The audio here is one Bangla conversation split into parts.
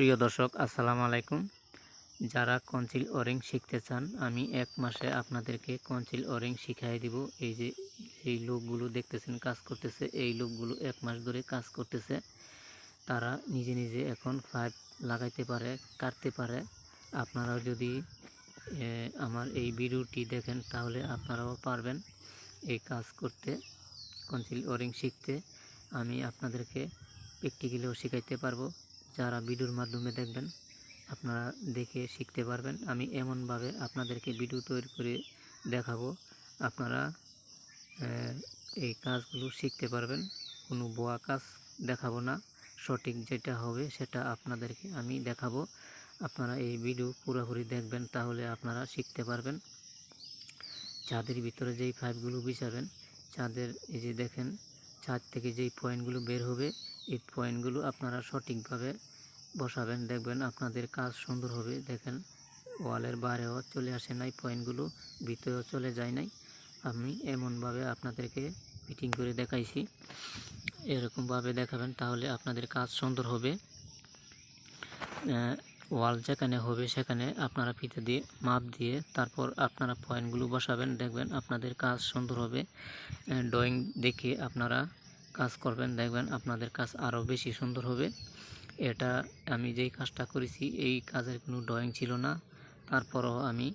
প্রিয় দর্শক, আসসালামু আলাইকুম। যারা কনচিল ওরিং শিখতে চান, আমি এক মাসে আপনাদেরকে কনচিল ওরিং শিখাই দিব। এই যে, এই লোকগুলো দেখতেছেন, কাজ করতেছে, এই লোকগুলো এক মাস ধরে কাজ করতেছে। তারা নিজে নিজে এখন পাইপ লাগাইতে পারে, কাটতে পারে। আপনারাও যদি আমার এই ভিডিওটি দেখেন, তাহলে আপনারাও পারবেন এই কাজ করতে কনচিল ওরিং শিখতে। আমি আপনাদেরকে প্র্যাকটিক্যালিও শেখাইতে পারব। যারা ভিডিওর মাধ্যমে দেখবেন, আপনারা দেখে শিখতে পারবেন। আমি এমনভাবে আপনাদেরকে ভিডিও তৈরি করে দেখাবো। আপনারা এই কাজগুলো শিখতে পারবেন। কোনো বোয়া কাজ দেখাবো না। সঠিক যেটা হবে সেটা আপনাদেরকে আমি দেখাবো। আপনারা এই ভিডিও পুরোপুরি দেখবেন, তাহলে আপনারা শিখতে পারবেন। চাঁদের ভিতরে যেই পাইপগুলো বিছাবেন চাঁদের এই যে দেখেন চাঁদ থেকে যেই পয়েন্টগুলো বের হবে এই পয়েন্টগুলো আপনারা সঠিকভাবে বসাবেন। দেখবেন আপনাদের কাজ সুন্দর হবে। দেখেন ওয়ালের বাইরেও চলে আসে নাই পয়েন্টগুলো ভিতরেও চলে যায় নাই। আমি এমনভাবে আপনাদেরকে ফিটিং করে দেখাইছি। এরকমভাবে দেখাবেন তাহলে আপনাদের কাজ সুন্দর হবে। ওয়াল যেখানে হবে সেখানে আপনারা ফিতে দিয়ে মাপ দিয়ে তারপর আপনারা পয়েন্টগুলো বসাবেন। দেখবেন আপনাদের কাজ সুন্দর হবে। ড্রয়িং দেখে আপনারা কাজ করবেন, দেখবেন আপনাদের কাজ আরও বেশি সুন্দর হবে। এটা আমি যেই কাজটা করেছি, এই কাজের কোনো ড্রয়িং ছিল না। তারপরও আমি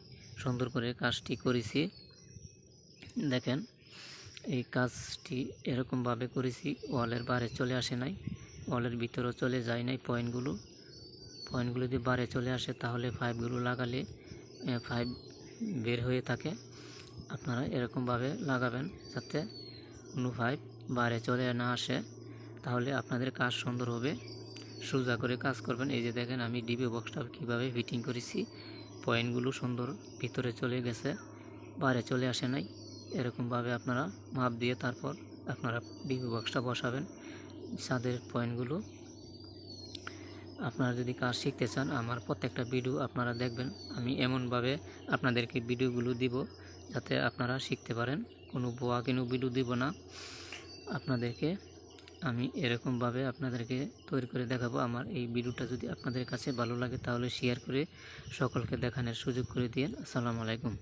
সুন্দর করে কাজটি করেছি। দেখেন, এই কাজটি এরকমভাবে করেছি, ওয়ালের বাইরে চলে আসে নাই, ওয়ালের ভিতরেও চলে যায় নাই পয়েন্টগুলো। পয়েন্টগুলো যদি বাইরে চলে আসে, তাহলে পাইপগুলো লাগালে পাইপ বের হয়ে থাকে। আপনারা এরকমভাবে লাগাবেন যাতে কোনো পাইপ বাইরে চলে না আসে, তাহলে আপনাদের কাজ সুন্দর হবে। সোজা করে কাজ করবেন। এই যে দেখেন, আমি ডিবি বক্সটা কীভাবে ফিটিং করেছি। পয়েন্টগুলো সুন্দর ভিতরে চলে গেছে, বাইরে চলে আসে নাই। এরকমভাবে আপনারা মাপ দিয়ে তারপর আপনারা ডিবি বক্সটা বসাবেন। ছাদের পয়েন্টগুলো। আপনারা যদি কাজ শিখতে চান, আমার প্রত্যেকটা ভিডিও আপনারা দেখবেন। আমি এমনভাবে আপনাদেরকে ভিডিওগুলো দিব, যাতে আপনারা শিখতে পারেন। কোনো বোয়া কোনো ভিডিও দিব না। আপনাদেরকে আমি এরকমভাবে আপনাদেরকে তৈরি করে দেখাবো। আমার এই ভিডিওটা যদি আপনাদের কাছে ভালো লাগে তাহলে শেয়ার করে সকলকে দেখানোর সুযোগ করে দিন আসসালামু আলাইকুম।